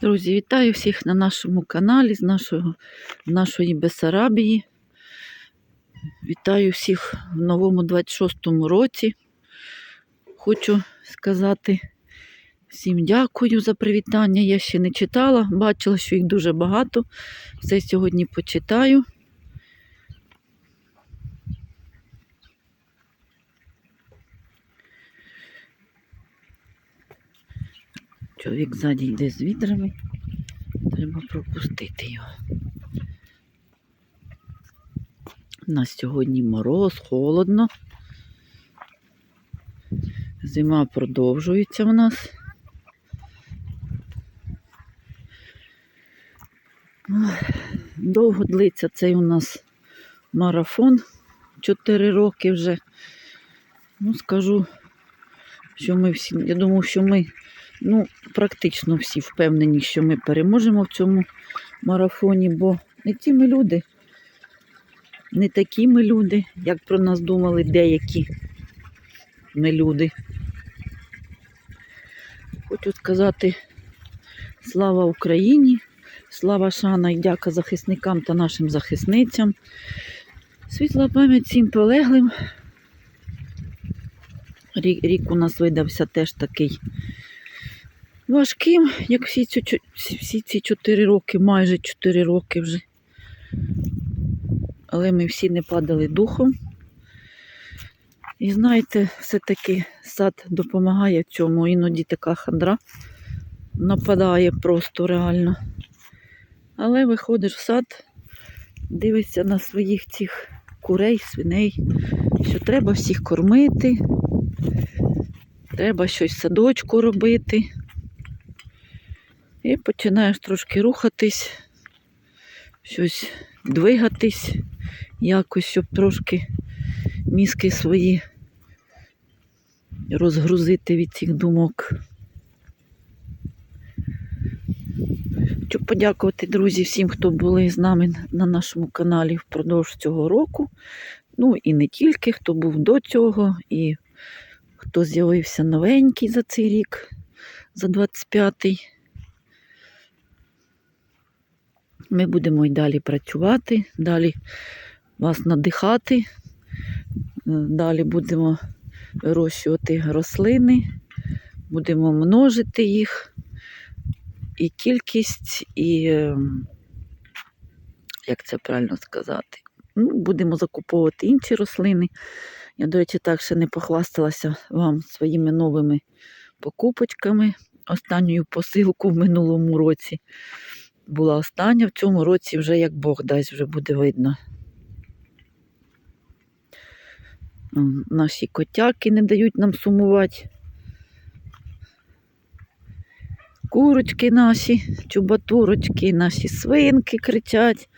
Друзі, вітаю всіх на нашому каналі з нашого, нашої Бесарабії. Вітаю всіх в новому 26-му році. Хочу сказати всім дякую за привітання. Я ще не читала, бачила, що їх дуже багато. Все сьогодні почитаю. Чоловік ззаді йде з відрами. Треба пропустити його. У нас сьогодні мороз, холодно. Зима продовжується в нас. Довго длиться цей у нас марафон. 4 роки вже. Ну, скажу, що ми всі, я думаю, що ми Ну, практично всі впевнені, що ми переможемо в цьому марафоні, бо не ті ми люди, не такі ми люди, як про нас думали деякі ми люди. Хочу сказати слава Україні, слава шана і дяка захисникам та нашим захисницям. Світла пам'ять всім полеглим. Рік, у нас видався теж такий важким, як всі ці, всі ці 4 роки, майже 4 роки вже. Але ми всі не падали духом. І знаєте, все-таки сад допомагає цьому. Іноді така хандра нападає просто реально. Але виходиш в сад, дивишся на своїх цих курей, свиней, що треба всіх кормити, треба щось в садочку робити. І починаєш трошки рухатись, щось двигатись, якось, щоб трошки мізки свої розгрузити від цих думок. Хочу подякувати, друзі, всім, хто були з нами на нашому каналі впродовж цього року. Ну і не тільки, хто був до цього, і хто з'явився новенький за цей рік, за 25-й. Ми будемо й далі працювати, далі вас надихати, е, далі будемо вирощувати рослини, будемо множити їх, і кількість, і, е, як це правильно сказати, ну, будемо закуповувати інші рослини. Я, до речі, так ще не похвасталася вам своїми новими покупочками. Останню посилку в минулому році була остання, в цьому році вже як Бог дасть, вже буде видно. Наші котяки не дають нам сумувати. Курочки наші, чубатурочки, наші свинки кричать.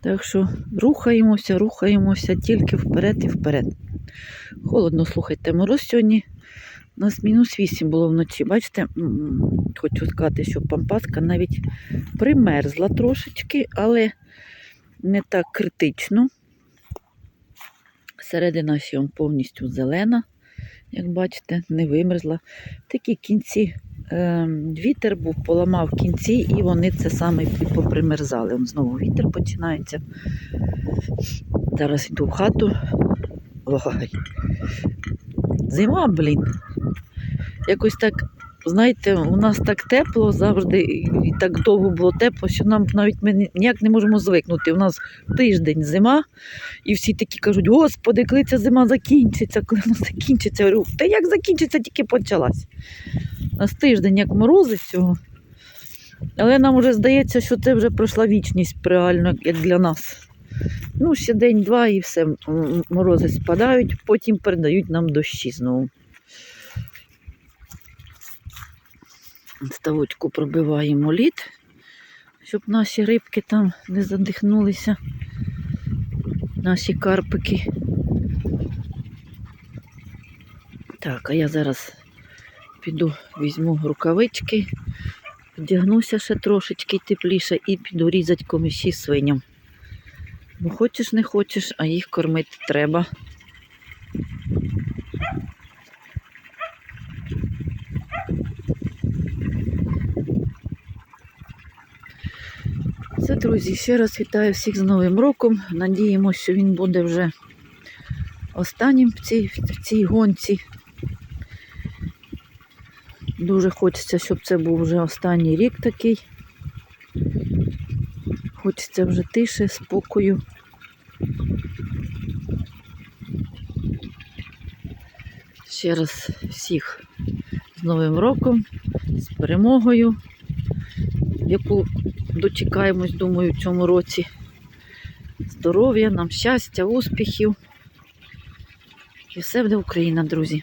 Так що рухаємося, рухаємося тільки вперед і вперед. Холодно, слухайте, мороз сьогодні. У нас мінус 8 було вночі. Бачите, хочу сказати, що пампаска навіть примерзла трошечки, але не так критично. Середина ще повністю зелена, як бачите, не вимерзла. Такі кінці, е, вітер був, поламав кінці, і вони це саме попримерзали. Он знову вітер починається. Зараз йду в хату. Ой. Зима, блін. Якось так, знаєте, у нас так тепло завжди, і так довго було тепло, що нам навіть ми ніяк не можемо звикнути. У нас тиждень зима, і всі такі кажуть, господи, коли ця зима закінчиться, коли вона закінчиться. Я говорю, та як закінчиться, тільки почалась. У нас тиждень як морози цього. Але нам вже здається, що це вже пройшла вічність реально, як для нас. Ну, ще день-два і все, морози спадають, потім передають нам дощі знову. Ставочку пробиваємо лід, щоб наші рибки там не задихнулися, наші карпики. Так, а я зараз піду візьму рукавички, вдягнуся ще трошечки тепліше і піду різати коміші свиням. Бо хочеш не хочеш, а їх кормити треба. Це, друзі, ще раз вітаю всіх з Новим роком. Надіємося, що він буде вже останнім в цій, в цій гонці. Дуже хочеться, щоб це був вже останній рік такий. Хочеться вже тиші, спокою. Ще раз всіх з Новим роком, з перемогою, яку дочекаємось, думаю, в цьому році. Здоров'я, нам щастя, успіхів. І все буде Україна, друзі.